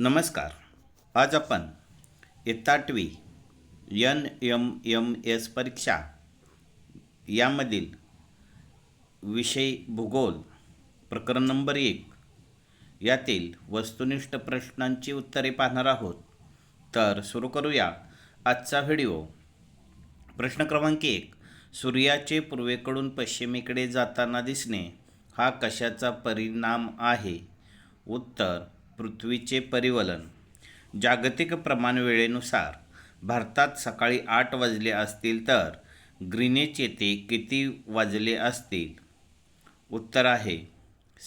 नमस्कार. आज आपण इयत्ता आठवी एन एम एम एस परीक्षा यामधील विषय भूगोल प्रकरण नंबर एक यातील वस्तुनिष्ठ प्रश्नांची उत्तरे पाहणार आहोत. तर सुरू करूया आजचा व्हिडिओ. प्रश्न क्रमांक एक सूर्याचे पूर्वेकडून पश्चिमेकडे जाताना दिसणे हा कशाचा परिणाम आहे? उत्तर पृथ्वीचे परिवलन. जागतिक प्रमाणवेळेनुसार भारतात सकाळी आठ वाजले असतील तर ग्रीनेच येथे किती वाजले असतील? उत्तर आहे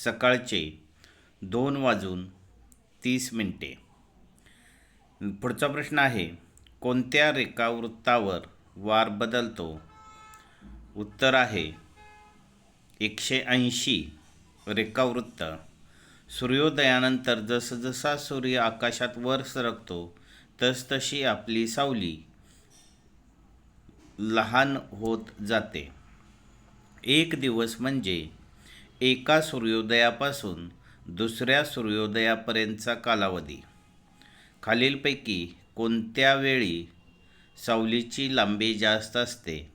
सकाळचे दोन वाजून तीस मिनिटे. पुढचा प्रश्न आहे कोणत्या रेखावृत्तावर वार बदलतो? उत्तर आहे एकशे ऐंशी रेखावृत्त. सूर्योदयानंतर जसजसा सूर्य आकाशात वर सरकतो तसतशी आपली सावली लहान होत जाते. एक दिवस म्हणजे एका सूर्योदयापासून दुसऱ्या सूर्योदयापर्यंतचा कालावधी. खालीलपैकी कोणत्या वेळी सावलीची लांबी जास्त असते?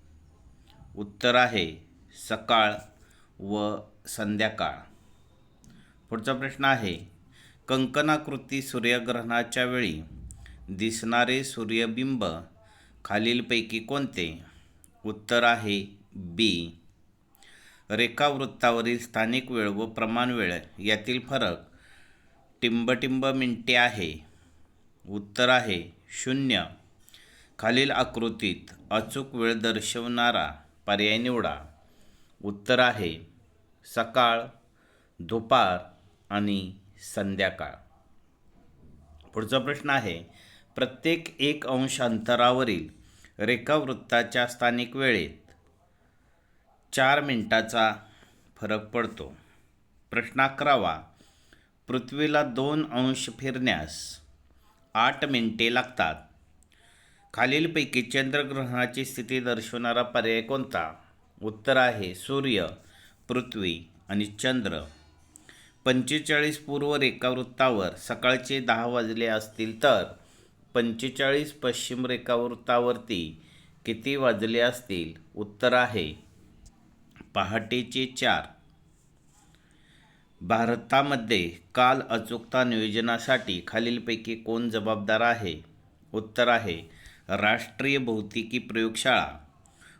उत्तर आहे सकाळ व संध्याकाळ. पुढचा प्रश्न आहे कंकणाकृती सूर्यग्रहणाच्या वेळी दिसणारे सूर्यबिंब खालीलपैकी कोणते? उत्तर आहे बी रेखावृत्तावरील स्थानिक वेळ व प्रमाण वेळ यातील फरक टिंबटिंब मिनटे आहे. उत्तर आहे शून्य. खालील आकृतीत अचूक वेळ दर्शवणारा पर्याय निवडा. उत्तर आहे सकाळ दुपार आणि संध्याकाळ. पुढचा प्रश्न आहे प्रत्येक एक अंश अंतरावरील रेखावृत्ताच्या स्थानिक वेळेत चार मिनिटाचा फरक पडतो. प्रश्न अकरावा पृथ्वीला दोन अंश फिरण्यास आठ मिनिटे लागतात. खालीलपैकी चंद्रग्रहणाची स्थिती दर्शवणारा पर्याय कोणता? उत्तर आहे सूर्य पृथ्वी आणि चंद्र. पंचेचाळीस पूर्व रेखावृत्तावर सकाळचे दहा वाजले असतील तर पंचेचाळीस पश्चिम रेखावृत्तावरती किती वाजले असतील? उत्तर आहे पहाटेचे चार. भारतामध्ये काल अचूकता नियोजनासाठी खालीलपैकी कोण जबाबदार आहे? उत्तर आहे राष्ट्रीय भौतिकी प्रयोगशाळा.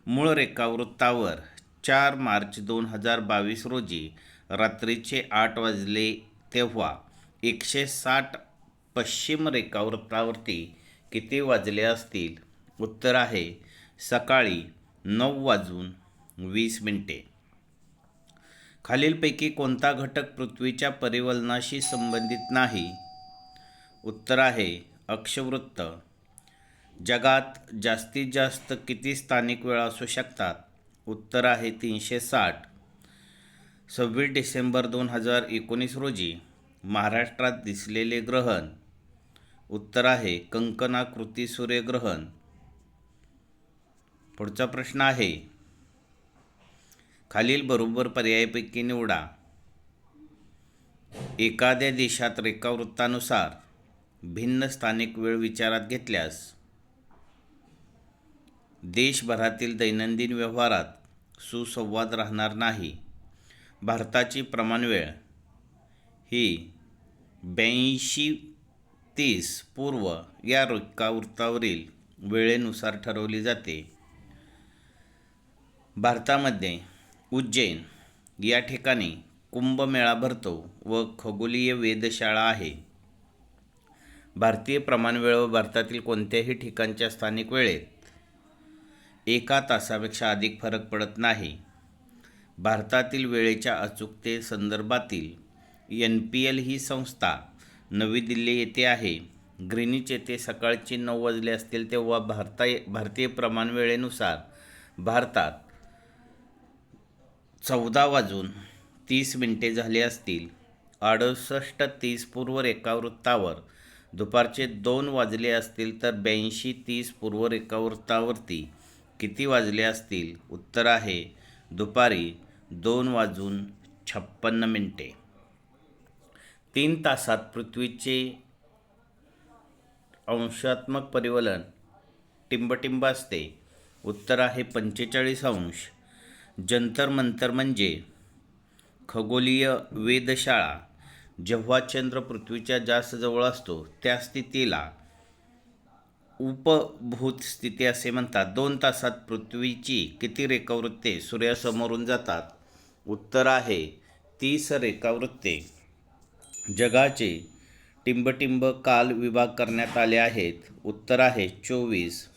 मूळ रेखावृत्तावर चार मार्च दोन हजार बावीस रोजी रात्रीचे आठ वाजले तेव्हा एकशे साठ पश्चिम रेखावृत्तावरती किती वाजले असतील? उत्तर आहे सकाळी नऊ वाजून वीस मिनिटे. खालीलपैकी कोणता घटक पृथ्वीच्या परिवलनाशी संबंधित नाही? उत्तर आहे अक्षवृत्त. जगात जास्तीत जास्त किती स्थानिक वेळा असू शकतात? उत्तर आहे तीनशे साठ. सव्वीस डिसेंबर दोन हजार एकोणीस रोजी महाराष्ट्रात दिसलेले ग्रहण. उत्तर आहे कंकणाकृती सूर्यग्रहण. पुढचा प्रश्न आहे खालील बरोबर पर्यायापैकी निवडा. एखाद्या देशात रेखावृत्तानुसार भिन्न स्थानिक वेळ विचारात घेतल्यास देशभरातील दैनंदिन व्यवहारात सुसंवाद राहणार नाही. भारताची प्रमाणवेळ ही ब्याऐंशी तीस पूर्व या रेखावृत्तावरील वेळेनुसार ठरवली जाते. भारतामध्ये उज्जैन या ठिकाणी कुंभमेळा भरतो व खगोलीय वेधशाळा आहे. भारतीय प्रमाणवेळ व भारतातील कोणत्याही ठिकाणच्या स्थानिक वेळेत एका तासापेक्षा अधिक फरक पडत नाही. भारतातील वेळेच्या अचूकते संदर्भातील एन पी एल ही संस्था नवी दिल्ली येथे आहे. ग्रीनिच येथे सकाळचे नऊ वाजले असतील तेव्हा भारता भारतीय प्रमाण वेळेनुसार भारतात चौदा वाजून तीस मिनिटे झाली असतील. अडुसष्ट तीस पूर्व रेखावृत्तावर दुपारचे दोन वाजले असतील तर ब्याऐंशी तीस पूर्व रेखावृत्तावरती किती वाजले असतील? उत्तर आहे. दुपारी दोन वाजून छप्पन्न मिनटे. तीन तासात पृथ्वीचे अंशात्मक परिवलन टिंबटिंब असते. उत्तर आहे पंचेचाळीस अंश. जंतर मंतर म्हणजे खगोलीय वेधशाळा. जेव्हा चंद्र पृथ्वीच्या जास्त जवळ असतो त्या स्थितीला उपभूत स्थिती असे म्हणतात. दोन तासात पृथ्वीची किती रेखावृत्ते सूर्यासमोरून जातात? उत्तर आहे. तीस रेखावृत्ते. जगाचे टिंबटिंब काल विभाग करण्यात आले आहेत. उत्तर आहे चोवीस.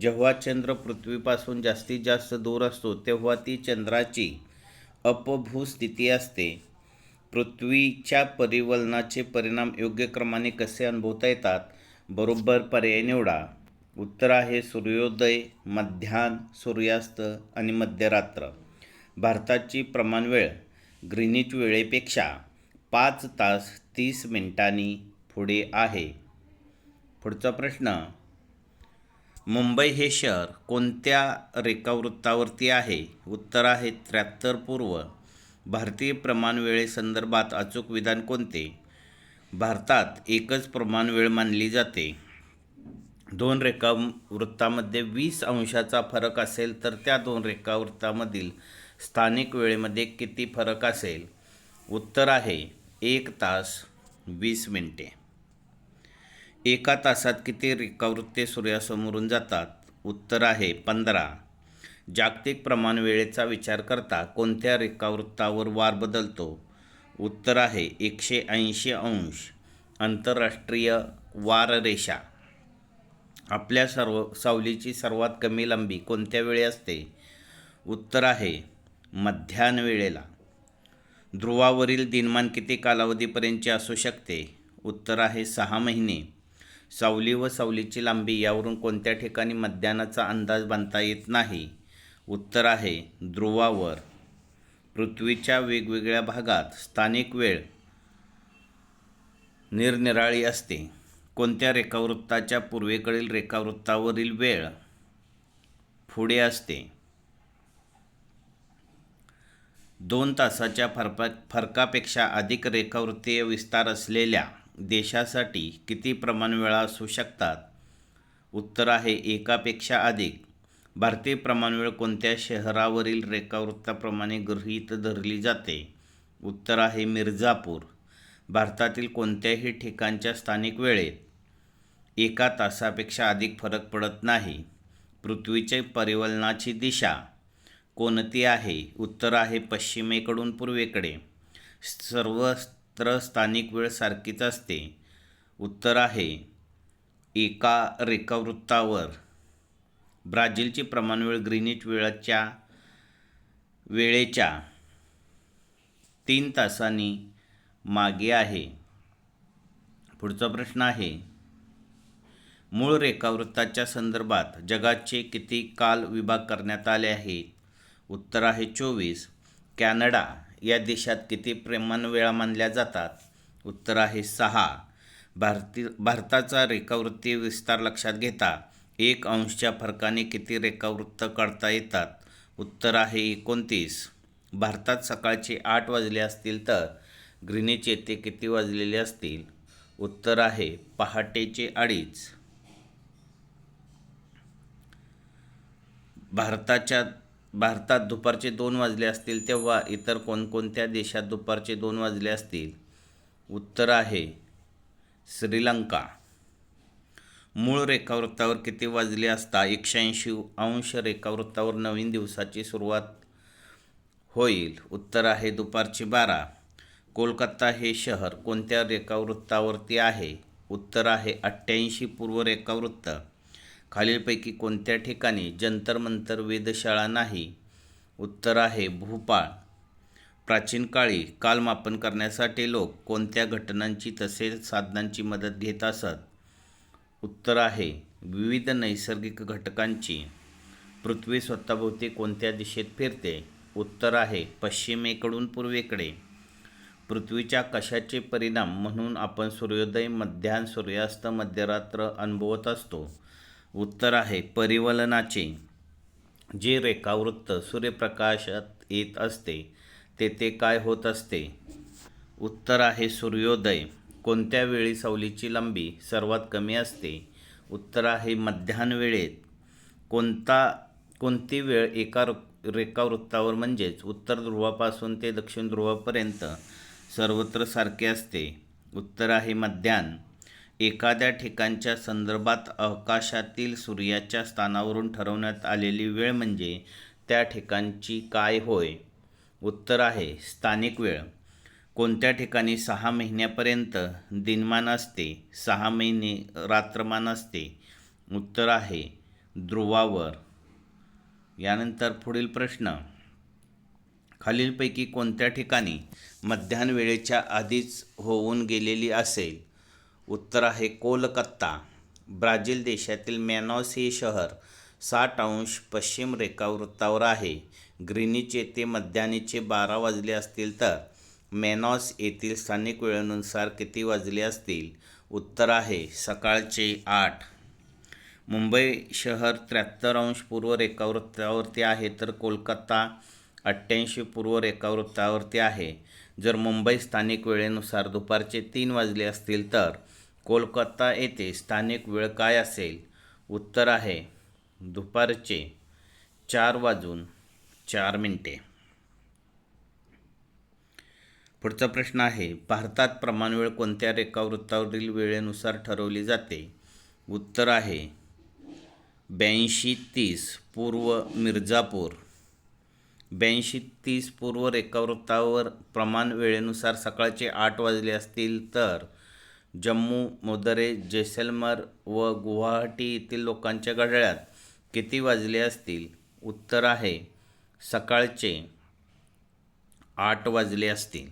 जेव्हा चंद्र पृथ्वीपासून जास्तीत जास्त दूर असतो तेव्हा ती चंद्राची अपभूस्थिती असते. पृथ्वीच्या परिवलनाचे परिणाम योग्य क्रमाने कसे अनुभवता येतात? बरोबर पर्याय निवडा. उत्तर आहे सूर्योदय मध्यान्ह सूर्यास्त आणि मध्यरात्र. भारताची प्रमाण वेळ ग्रीनिच वेळेपेक्षा पाच तास तीस मिनिटांनी पुढे आहे. पुढचा प्रश्न मुंबई हे शहर कोणत्या रेखावृत्तावरती आहे? उत्तर आहे त्र्याहत्तर पूर्व. भारतीय प्रमाण वेळेसंदर्भात अचूक विधान कोणते? भारतात एकच प्रमाण वेळ मानली जाते. दोन रेखावृत्तामध्ये वीस अंशाचा फरक असेल तर त्या दोन रेखावृत्तामधील स्थानिक वेळेमध्ये किती फरक असेल? उत्तर आहे एक तास वीस मिनिटे. एका तासात किती रिकावृत्ते सूर्यासमोरून जातात? उत्तर आहे पंधरा. जागतिक प्रमाण वेळेचा विचार करता कोणत्या रिकावृत्तावर वार बदलतो? उत्तर आहे एकशे ऐंशी अंश आंतरराष्ट्रीय वाररेषा. आपल्या सर्व सावलीची सर्वात कमी लांबी कोणत्या वेळी असते? उत्तर आहे मध्यान्ह वेळेला. ध्रुवावरील दिनमान किती कालावधीपर्यंतचे असू शकते? उत्तर आहे सहा महिने. सावली व सावलीची लांबी यावरून कोणत्या ठिकाणी मध्यानाचा अंदाज बांधता येत नाही? उत्तर आहे ध्रुवावर. पृथ्वीच्या वेगवेगळ्या भागात स्थानिक वेळ निरनिराळी असते. कोणत्या रेखावृत्ताच्या पूर्वेकडील रेखावृत्तावरील वेळ पुढे असते? दोन तासाच्या फरपा फरकापेक्षा अधिक रेखावृत्तीय विस्तार असलेल्या देशासाठी किती प्रमाण वेळा असू शकतात? उत्तर आहे एकापेक्षा अधिक. भारतीय प्रमाणवेळ कोणत्या शहरावरील रेखावृत्ताप्रमाणे गृहीत धरली जाते? उत्तर आहे मिर्झापूर. भारतातील कोणत्याही ठिकाणच्या स्थानिक वेळेत एका तासापेक्षा अधिक फरक पडत नाही. पृथ्वीचे परिवलनाची दिशा कोणती आहे? उत्तर आहे पश्चिमेकडून पूर्वेकडे. सर्वत्र स्थानिक वेळ सारखीच असते. उत्तर आहे एका रेखावृत्तावर. ब्राझीलची प्रमाणवेळ ग्रीनिच वेळाच्या वेळेच्या तीन तासांनी मागे आहे. पुढचा प्रश्न आहे मूळ रेखावृत्ताच्या संदर्भात जगाचे किती काल विभाग करण्यात आले आहेत? उत्तर आहे चोवीस. कॅनडा या देशात किती प्रेमान वेळा मानल्या जातात? उत्तर आहे सहा. भारती भारताचा रेखावृत्ती विस्तार लक्षात घेता एक अंशच्या फरकाने किती रेखावृत्त काढता येतात? उत्तर आहे एकोणतीस. भारतात सकाळचे आठ वाजले असतील तर ग्रीनिच येथे किती वाजलेले असतील? उत्तर आहे पहाटेचे अडीच. भारताच्या भारतात दुपारचे दोन वाजले असतील तेव्हा इतर कोणकोणत्या देशात दुपारचे दोन वाजले असतील? उत्तर आहे श्रीलंका. मूळ रेखावृत्तावर किती वाजले असता? एकशे ऐंशी अंश रेखावृत्तावर नवीन दिवसाची सुरुवात होईल. उत्तर आहे दुपारचे बारा. कोलकाता हे शहर कोणत्या रेखावृत्तावरती आहे? उत्तर आहे अठ्ठ्याऐंशी पूर्व रेखावृत्त. खालीलपैकी कोणत्या ठिकाणी जंतर मंतर वेधशाळा नाही? उत्तर आहे भोपाळ. प्राचीन काळी कालमापन करण्यासाठी लोक कोणत्या घटनांची तसेच साधनांची मदत घेत असत? उत्तर आहे विविध नैसर्गिक घटकांची. पृथ्वी स्वतःभोवती कोणत्या दिशेत फिरते? उत्तर आहे पश्चिमेकडून पूर्वेकडे. पृथ्वीच्या कशाचे परिणाम म्हणून आपण सूर्योदय मध्यान्ह सूर्यास्त मध्यरात्र अनुभवत असतो. उत्तर आहे परिवलनाचे. जे रेखावृत्त सूर्यप्रकाशात येत असते तेथे काय होत असते? उत्तर आहे सूर्योदय. कोणत्या वेळी सावलीची लांबी सर्वात कमी असते? उत्तर आहे मध्यान्ह वेळेत. कोणता कोणती वेळ एका रु- रेखावृत्तावर म्हणजेच उत्तर ध्रुवापासून ते दक्षिण ध्रुवापर्यंत सर्वत्र सारखे असते? उत्तर आहे मध्यान्ह एखाद्या ठिकाणच्या संदर्भात अवकाशातील सूर्याच्या स्थानावरून ठरवण्यात आलेली वेळ म्हणजे त्या ठिकाणची काय होय? उत्तर आहे स्थानिक वेळ. कोणत्या ठिकाणी सहा महिन्यापर्यंत दिनमान असते? सहा महिने रात्रमान असते. उत्तर आहे ध्रुवावर. यानंतर पुढील प्रश्न. खालीलपैकी कोणत्या ठिकाणी मध्यान्ह वेळेच्या आधीच होऊन गेलेली असेल? उत्तर आहे कोलकत्ता. ब्राझील देशातील मॅनॉस हे शहर साठ अंश पश्चिम रेखावृत्तावर आहे. ग्रीनिच येथे मध्यानीचे बारा वाजले असतील तर मॅनॉस येथील स्थानिक वेळेनुसार किती वाजले असतील? उत्तर आहे सकाळचे आठ. मुंबई शहर त्र्याहत्तर अंश पूर्व रेखावृत्तावरती आहे तर कोलकाता अठ्ठ्याऐंशी पूर्व रेखावृत्तावरती आहे. जर मुंबई स्थानिक वेळेनुसार दुपारचे तीन वाजले असतील तर कोलकाता येथे स्थानिक वेळ काय असेल? उत्तर आहे दुपारचे चार वाजून चार मिनटे. पुढचा प्रश्न आहे भारतात प्रमाणवेळ कोणत्या रेखावृत्तावरील वेळेनुसार ठरवली जाते? उत्तर आहे ब्याऐंशी तीस पूर्व मिर्झापूर. ब्याऐंशी तीस पूर्व रेखावृत्तावर प्रमाण वेळेनुसार सकाळचे आठ वाजले असतील तर जम्मू मोदरे जैसलमेर व गुवाहाटी येथील लोकांच्या घड्याळात किती वाजले असतील? उत्तर आहे सकाळचे आठ वाजले असतील.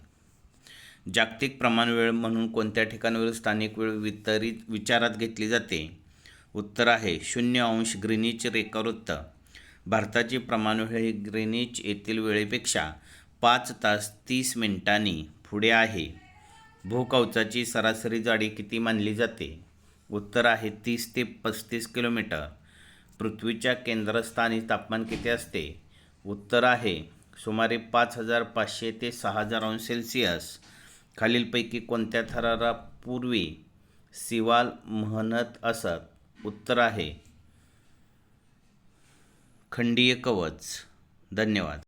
जागतिक प्रमाण वेळ म्हणून कोणत्या ठिकाणावर स्थानिक वेळ वितरित विचारात घेतली जाते? उत्तर आहे शून्य अंश ग्रीनिच रेखावृत्त. भारताची प्रमाणवेळ ही ग्रीनिच येथील वेळेपेक्षा पाच तास तीस मिनिटांनी पुढे आहे. भूकवचाची सरासरी जाडी किती मानली जाते? उत्तर आहे तीस ते पस्तीस किलोमीटर. पृथ्वीच्या केंद्रस्थानी तापमान किती असते? उत्तर आहे सुमारे पाच हजार पाचशे ते सहा हजार अंश सेल्सिअस. खालीलपैकी कोणत्या थरारापूर्वी सिवाल म्हणत असत? उत्तर आहे खंडीय कवच. धन्यवाद.